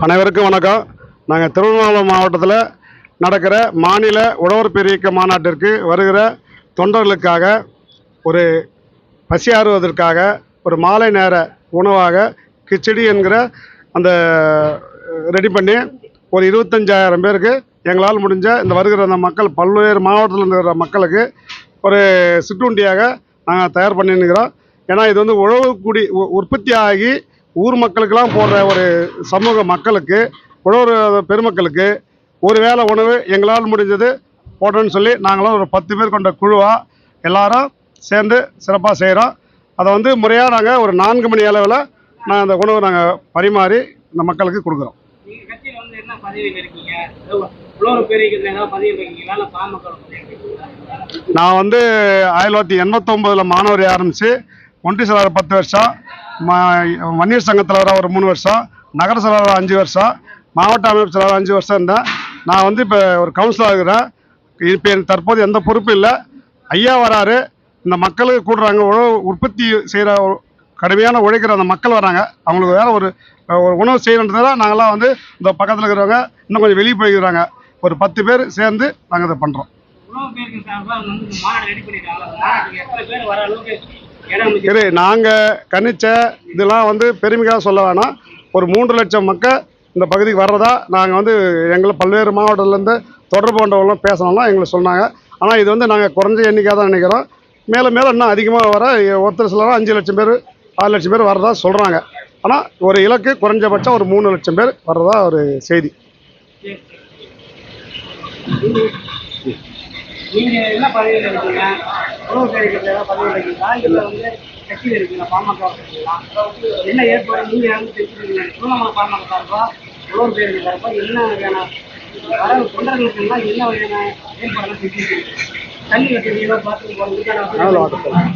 அனைவருக்கும் வணக்கம். நாங்கள் திருவண்ணாமலை மாவட்டத்தில் நடக்கிற மாநில உழவர் பெரியக்க மாநாட்டிற்கு வருகிற தொண்டர்களுக்காக ஒரு பசியாறுவதற்காக ஒரு மாலை நேர உணவாக கிச்சடி என்கிற அந்த ரெடி பண்ணி ஒரு இருபத்தஞ்சாயிரம் பேருக்கு எங்களால் முடிஞ்ச இந்த வருகிற அந்த மக்கள் பல்வேறு மாவட்டத்தில் இருக்கிற மக்களுக்கு ஒரு சிற்றுண்டியாக நாங்கள் தயார் பண்ணிருக்கிறோம் ஏன்னா இது வந்து உழவு உ- உற்பத்தி ஆகி ஊர் மக்களுக்கெல்லாம் போடுற ஒரு சமூக மக்களுக்கு உழவர் பெருமக்களுக்கு ஒரு வேளை உணவு எங்களால் முடிஞ்சது போடுறோன்னு சொல்லி நாங்களும் ஒரு பத்து பேர் கொண்ட குழுவாக எல்லாரும் சேர்ந்து சிறப்பாக செய்கிறோம் அதை வந்து முறையாக நாங்கள் ஒரு நான்கு மணி அளவில் நாங்கள் அந்த உணவை நாங்கள் பரிமாறி இந்த மக்களுக்கு கொடுக்குறோம். நான் வந்து ஆயிரத்தி தொள்ளாயிரத்தி எண்பத்தொம்போதில் மாணவர் ஆரம்பித்து ஒன்றிய பத்து வருஷம். வன்னியர் சங்க தலைவராக ஒரு மூணு வருஷம் நகர செயலாளர் அஞ்சு வருஷம் மாவட்ட அமைப்பு செயலாளர் அஞ்சு வருஷம் இருந்தேன். நான் வந்து இப்போ ஒரு கவுன்சிலராக இருக்கிறேன் இப்போ எனக்கு தற்போது எந்த பொறுப்பும் இல்லை. ஐயா வராரு. இந்த மக்களுக்கு கூடுறாங்க. உணவு உற்பத்தி செய்கிற கடுமையான உழைக்கிற அந்த மக்கள் வராங்க. அவங்களுக்கு வேற ஒரு ஒரு உணவு செய்யணுன்றதை நாங்களாம் வந்து இந்த பக்கத்தில் இருக்கிறவங்க இன்னும் கொஞ்சம் வெளியே போய்க்கிறாங்க. ஒரு பத்து பேர் சேர்ந்து நாங்கள் இதை பண்ணுறோம் சரி நாங்கள் கணிச்ச இதெல்லாம் வந்து பெருமைக்காக சொல்ல வேணாம். ஒரு மூன்று லட்சம் மக்கள் இந்த பகுதிக்கு வர்றதா நாங்கள் வந்து எங்களை பல்வேறு மாவட்டத்துலேருந்து தொடர்பு கொண்டவங்களும் பேசணும்லாம் எங்களுக்கு சொன்னாங்க. ஆனால் இது வந்து நாங்கள் குறைஞ்ச எண்ணிக்கை தான் நினைக்கிறோம். மேலும் மேலும் இன்னும் அதிகமாக வர ஒருத்தர் சிலர் அஞ்சு லட்சம் பேர் ஆறு லட்சம் பேர் வர்றதா சொல்கிறாங்க ஆனால் ஒரு இலக்கு குறைஞ்சபட்சம் ஒரு மூணு லட்சம் பேர் வர்றதா ஒரு செய்தி. நீங்க என்ன பதவியில் இருக்கீங்க? பேரிக்கிறதுல ஏதாவது பதவியில் இருக்கீங்களா? இல்ல வந்து கட்சியில் இருக்கீங்களா? பாமக என்ன ஏற்பாடு? நீங்க வந்து செஞ்சுருக்கீங்க திருவண்ணாமலை பாமக சார்பா? உழவர் பேருக்கு சார்பா? என்ன வகையான வர தொண்டர்களுக்கு எல்லாம் என்ன வகையான ஏற்பாடுலாம் செஞ்சுருக்கீங்க? தண்ணி பாத்ரூம் போகிறதுக்கான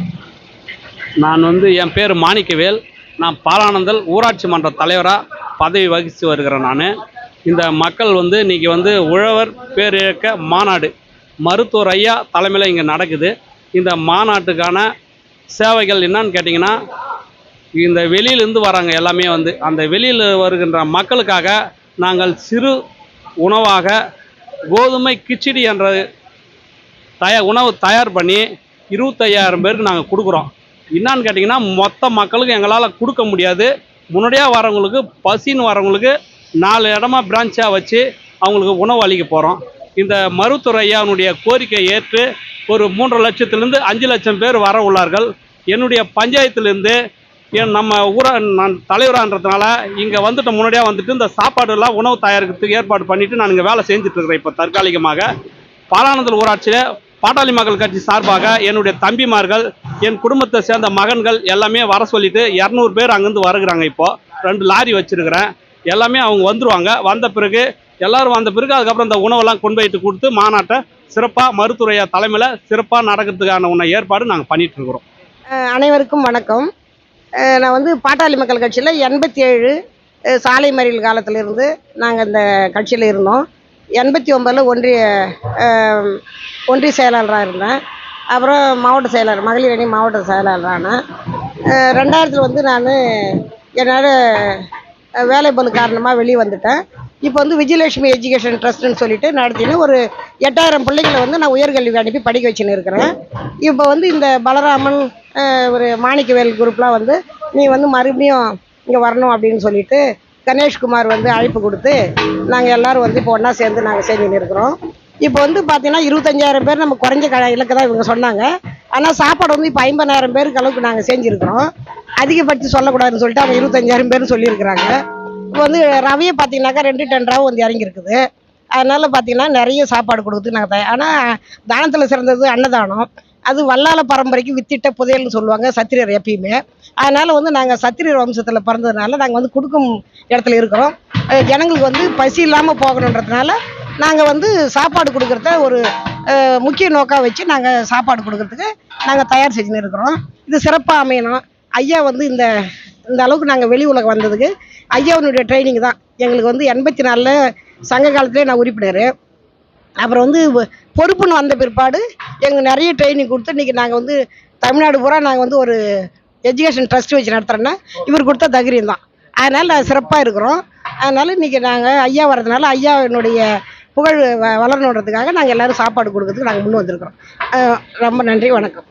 நான் வந்து என் பேர் மாணிக்கவேல். நான் பாலானந்தல் ஊராட்சி மன்ற தலைவராக பதவி வகித்து வருகிறேன் நான். இந்த மக்கள் வந்து இன்றைக்கி வந்து உழவர் பேரியக்க மாநாடு மருத்துவர் ஐயா தலைமையில் இங்கே நடக்குது. இந்த மாநாட்டுக்கான சேவைகள் என்னன்னு கேட்டிங்கன்னா இந்த வெளியிலேருந்து வராங்க எல்லாமே வந்து. அந்த வெளியில் வருகின்ற மக்களுக்காக நாங்கள் சிறு உணவாக கோதுமை கிச்சடி என்ற தய உணவு தயார் பண்ணி இருபத்தையாயிரம் பேருக்கு நாங்கள் கொடுக்குறோம். என்னான்னு கேட்டிங்கன்னா மொத்த மக்களுக்கு எங்களால் கொடுக்க முடியாது. முன்னாடியாக வரவங்களுக்கு பசின்னு வரவங்களுக்கு நாலு இடமா பிரான்ச்சாக வச்சு அவங்களுக்கு உணவு அளிக்க போகிறோம் இந்த மருத்துவர் கோரிக்கை ஏற்று ஒரு மூன்றரை லட்சத்துலேருந்து அஞ்சு லட்சம் பேர் வர உள்ளார்கள். என்னுடைய பஞ்சாயத்துலேருந்து என் நம்ம ஊரா நான் தலைவரான்றதுனால இங்கே வந்துட்டு முன்னாடியாக வந்துட்டு இந்த சாப்பாடுலாம் உணவு தயாரிக்கிறதுக்கு ஏற்பாடு பண்ணிவிட்டு நான் இங்கே வேலை செஞ்சுட்டு இருக்கிறேன் இப்போ தற்காலிகமாக. பாலானந்தல் ஊராட்சியில் பாட்டாளி மக்கள் கட்சி சார்பாக என்னுடைய தம்பிமார்கள் என் குடும்பத்தை சேர்ந்த மகன்கள் எல்லாமே வர சொல்லிட்டு இரநூறு பேர் அங்கேருந்து வருகிறாங்க இப்போது ரெண்டு லாரி வச்சுருக்கிறேன். எல்லாமே அவங்க வந்துடுவாங்க வந்த பிறகு எல்லாரும் வந்த பிறகு அதுக்கப்புறம் இந்த உணவெல்லாம் கொண்டு போயிட்டு கொடுத்து மாநாட்டை சிறப்பாக மருத்துவரையா தலைமையில் சிறப்பாக நடக்கிறதுக்கான உன்ன ஏற்பாடு நாங்கள் பண்ணிட்டு இருக்கிறோம். அனைவருக்கும் வணக்கம். நான் வந்து பாட்டாளி மக்கள் கட்சியில் எண்பத்தி ஏழு சாலை மறியல் காலத்திலிருந்து நாங்கள் இந்த கட்சியில் இருந்தோம். எண்பத்தி ஒம்பதில் ஒன்றிய ஒன்றிய செயலாளராக இருந்தேன். அப்புறம் மாவட்ட செயலாளர் மகளிர் அணி மாவட்ட செயலாளரானேன் ரெண்டாயிரத்தில் வந்து நான் என்னோட வேலை வேலைப்பளு காரணமாக வெளியே வந்துட்டேன். இப்போ வந்து விஜயலட்சுமி எஜுகேஷன் ட்ரஸ்ட்னு சொல்லிட்டு நடத்தின ஒரு எட்டாயிரம் பிள்ளைங்களை வந்து நான் உயர்கல்வி அனுப்பி படிக்க வச்சுன்னு இருக்கிறேன். இப்போ வந்து இந்த பலராமன் ஒரு மாணிக்கவேல் குரூப்லாம் வந்து நீ வந்து மறுபடியும் இங்கே வரணும் அப்படின்னு சொல்லிட்டு கணேஷ்குமார் வந்து அழைப்பு கொடுத்து நாங்கள் எல்லாரும் வந்து இப்போ ஒன்றா சேர்ந்து நாங்கள் செஞ்சுன்னு இருக்கிறோம். இப்போ வந்து பார்த்தீங்கன்னா இருபத்தஞ்சாயிரம் பேர் நம்ம குறைஞ்ச க இலக்கு தான் இவங்க சொன்னாங்க. ஆனால் சாப்பாடு வந்து இப்போ ஐம்பதாயிரம் பேருக்கு அளவுக்கு நாங்கள் செஞ்சுருக்கிறோம். அதிகபட்சம் சொல்லக்கூடாதுன்னு சொல்லிட்டு அவங்க இருபத்தஞ்சாயிரம் பேர்னு சொல்லியிருக்கிறாங்க. இப்போ வந்து ரவையை பார்த்தீங்கன்னாக்கா ரெண்டு டன் ரவை வந்து இறங்கியிருக்குது. அதனால் பார்த்தீங்கன்னா நிறைய சாப்பாடு கொடுக்குறதுக்கு நாங்கள் தயார் ஆனால் தானத்தில் சிறந்தது அன்னதானம். அது வல்லால பரம்பரைக்கு வித்திட்ட புதையல்னு சொல்லுவாங்க சத்திரியர் எப்பயுமே. அதனால் வந்து நாங்கள் சத்திரியர் வம்சத்தில் பிறந்ததுனால நாங்கள் வந்து கொடுக்கும் இடத்துல இருக்கிறோம் ஜனங்களுக்கு வந்து பசி இல்லாமல் போகணுன்றதுனால நாங்கள் வந்து சாப்பாடு கொடுக்குறத ஒரு முக்கிய நோக்காக வச்சு நாங்கள் சாப்பாடு கொடுக்குறதுக்கு நாங்கள் தயார் செஞ்சுன்னு இருக்கிறோம். இது சிறப்பாக அமையணும். ஐயா வந்து இந்த இந்த அளவுக்கு நாங்கள் வெளி உலகம் வந்ததுக்கு ஐயாவுடைய ட்ரைனிங் தான். எங்களுக்கு வந்து எண்பத்தி நாலில் சங்க காலத்திலே நான் உறுப்பினர். அப்புறம் வந்து பொறுப்புன்னு வந்த பிற்பாடு எங்களுக்கு நிறைய ட்ரைனிங் கொடுத்து இன்றைக்கி நாங்கள் வந்து தமிழ்நாடு பூரா நாங்கள் வந்து ஒரு எஜுகேஷன் ட்ரஸ்ட் வச்சு நடத்துகிறோன்னா இவர் கொடுத்த தகிரியம் தான். அதனால் நான் சிறப்பாக இருக்கிறோம். அதனால் இன்றைக்கி நாங்கள் ஐயா வர்றதுனால ஐயாவினுடைய புகழ் வ வளரணுன்றதுக்காக நாங்கள் எல்லோரும் சாப்பாடு கொடுக்கறதுக்கு நாங்கள் முன் வந்திருக்கிறோம். ரொம்ப நன்றி வணக்கம்.